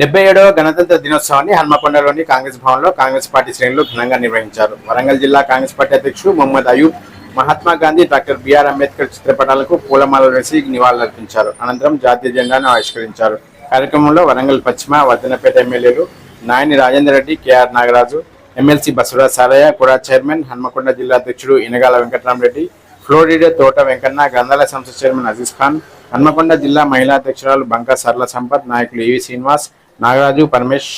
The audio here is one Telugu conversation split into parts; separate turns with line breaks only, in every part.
డెబ్బై ఏడవ గణతంత్ర దినోత్సవాన్ని హన్మకొండలోని కాంగ్రెస్ భవన్లో కాంగ్రెస్ పార్టీ శ్రేణులు ఘనంగా నిర్వహించారు. వరంగల్ జిల్లా కాంగ్రెస్ పార్టీ అధ్యక్షుడు Mohammed Ayub Mahatma Gandhi doctor B R Ambedkar చిత్రపటాలకు పూలమాలలు వేసి నివాళులర్పించారు. అనంతరం జాతీయ జెండాను ఆవిష్కరించారు. కార్యక్రమంలో వరంగల్ పశ్చిమ వర్ధనపేట ఎమ్మెల్యేలు Nayini Rajender Reddy K R Nagaraju MLC Basavaraj Saraiah కూడా చైర్మన్ హన్మకొండ జిల్లా అధ్యక్షుడు ఇనగాల వెంకటరామరెడ్డి ఫ్లోరిడే తోట వెంకన్న గ్రంథాలయ సంస్థ చైర్మన్ అజీజ్ ఖాన్ హన్మకొండ జిల్లా మహిళా అధ్యక్షురాలు బంకా సర్ల సంపత్ నాయకులు E V Srinivas Nagaraju Paramesh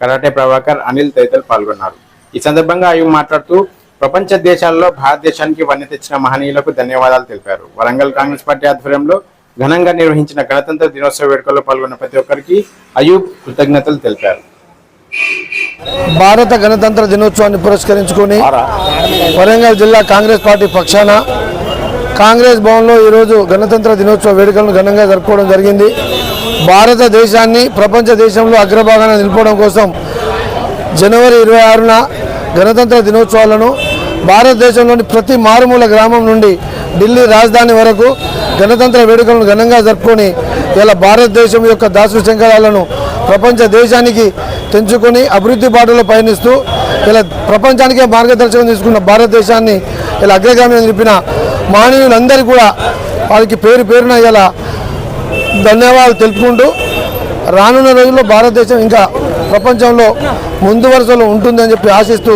karate Prabhakar Anil తదితరులు పాల్గొన్నారు. ఈ సందర్భంగా ఆయన మాట్లాడుతూ ప్రపంచ దేశాల్లో భారతదేశానికి వన్నె తెచ్చిన మహనీయులకు ధన్యవాదాలు తెలిపారు. వరంగల్ కాంగ్రెస్ పార్టీ ఆధ్వర్యంలో ఘనంగా నిర్వహించిన గణతంత్ర దినోత్సవ వేడుకల్లో పాల్గొన్న ప్రతి ఒక్కరికి అయూబ్ కృతజ్ఞతలు తెలిపారు.
భారత గణతంత్ర దినోత్సవాన్ని పురస్కరించుకొని వరంగల్ జిల్లా కాంగ్రెస్ పార్టీ పక్షాన కాంగ్రెస్ భవన్లో ఈరోజు గణతంత్ర దినోత్సవ వేడుకలను ఘనంగా జరుపుకోవడం జరిగింది. భారతదేశాన్ని ప్రపంచ దేశంలో అగ్రభాగాన నిలపడం కోసం జనవరి ఇరవై ఆరున గణతంత్ర దినోత్సవాలను భారతదేశంలోని ప్రతి మారుమూల గ్రామం నుండి ఢిల్లీ రాజధాని వరకు గణతంత్ర వేడుకలను ఘనంగా జరుపుకొని ఇలా భారతదేశం యొక్క దాసు శంకరాలను ప్రపంచ దేశానికి తెంచుకొని అభివృద్ధి బాటలో పయనిస్తూ ఇలా ప్రపంచానికే మార్గదర్శకం తీసుకున్న భారతదేశాన్ని ఇలా అగ్రగామి నిలిపిన మానవులందరికీ కూడా వారికి పేరు పేరున ఇలా ధన్యవాదాలు తెలుపుకుంటూ రానున్న రోజుల్లో భారతదేశం ఇంకా ప్రపంచంలో ముందు వరుసలో ఉంటుందని చెప్పి ఆశిస్తూ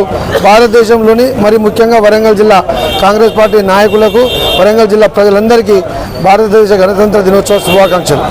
భారతదేశంలోని మరి ముఖ్యంగా వరంగల్ జిల్లా కాంగ్రెస్ పార్టీ నాయకులకు వరంగల్ జిల్లా ప్రజలందరికీ భారతదేశ గణతంత్ర దినోత్సవ శుభాకాంక్షలు.